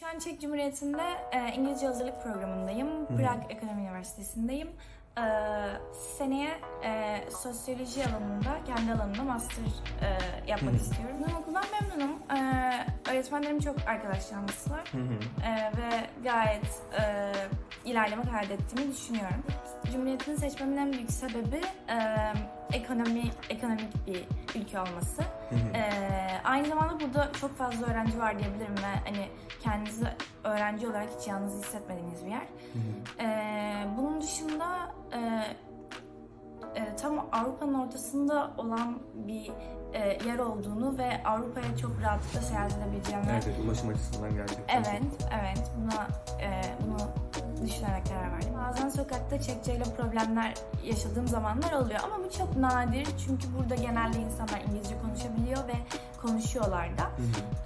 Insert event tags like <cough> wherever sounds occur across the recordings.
Şu an Çek Cumhuriyeti'nde e, İngilizce hazırlık programındayım. Prag Ekonomi Üniversitesi'ndeyim. E, seneye e, sosyoloji alanında, kendi alanımda master e, yapmak istiyorum. Ben okuldan memnunum. E, öğretmenlerim çok arkadaş canlısı var. E, ve gayet e, ilerleme kaydettiğimi düşünüyorum. Cumhuriyetini seçmemin en büyük sebebi e, ekonomi ekonomik bir ülke olması. E, aynı zamanda burada çok fazla öğrenci var diyebilirim ve hani kendinizi öğrenci olarak hiç yalnız hissetmediğiniz bir yer. E, bunun dışında e, e, tam Avrupa'nın ortasında olan bir e, yer olduğunu ve Avrupa'ya çok rahatlıkla seyahat edebileceğimi Evet, evet, ulaşım açısından gerçekten. Evet, evet. Buna e, bunu düşünerek karar verdim. Bazen sokakta çekçeyle problemler yaşadığım zamanlar oluyor ama bu çok nadir çünkü burada genelde insanlar İngilizce konuşabiliyor konuşuyorlar da.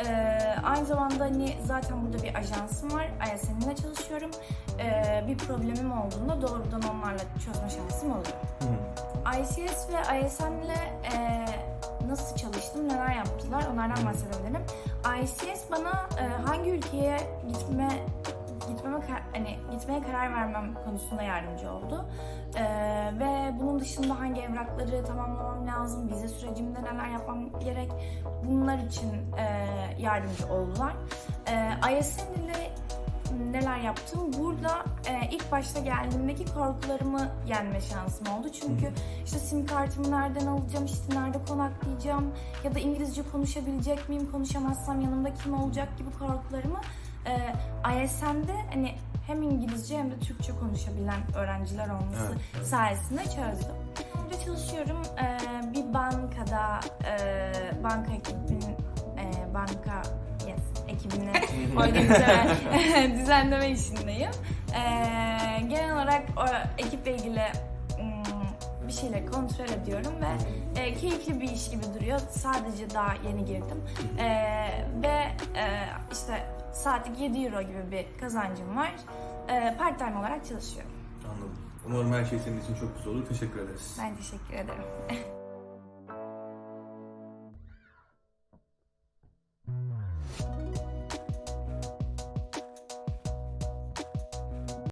E, aynı zamanda hani zaten burada bir ajansım var. ISN'le çalışıyorum. E, bir problemim olduğunda doğrudan onlarla çözme şansım oluyor. Hı hı. ICS ve ISN'le e, nasıl çalıştım, neler yaptılar onlardan bahsedebilirim. ICS bana e, hangi ülkeye gitme gitmeme hani gitmeye karar vermem konusunda yardımcı oldu. Bunun dışında hangi evrakları tamamlamam lazım, vize sürecimde neler yapmam gerek bunlar için e, yardımcı oldular. E, ISN ile neler yaptım? Burada e, ilk başta geldiğimdeki korkularımı yenme şansım oldu. Çünkü işte sim kartımı nereden alacağım, işte nerede konaklayacağım ya da İngilizce konuşabilecek miyim, konuşamazsam yanımda kim olacak gibi korkularımı e, ISM'de hani hem İngilizce hem de Türkçe konuşabilen öğrenciler olması Evet, evet. sayesinde çözdüm. Burada çalışıyorum e, bir bankada, e, banka ekibinin, e, banka yes, ekibini <laughs> organize <laughs> düzenleme işindeyim. Ee, genel olarak o ekiple ilgili ım, bir şeyleri kontrol ediyorum ve e, keyifli bir iş gibi duruyor. Sadece daha yeni girdim. Ee, ve e, işte saatlik 7 euro gibi bir kazancım var. Ee, part time olarak çalışıyorum. Anladım. Umarım her şey senin için çok güzel olur. Teşekkür ederiz. Ben teşekkür ederim. <laughs>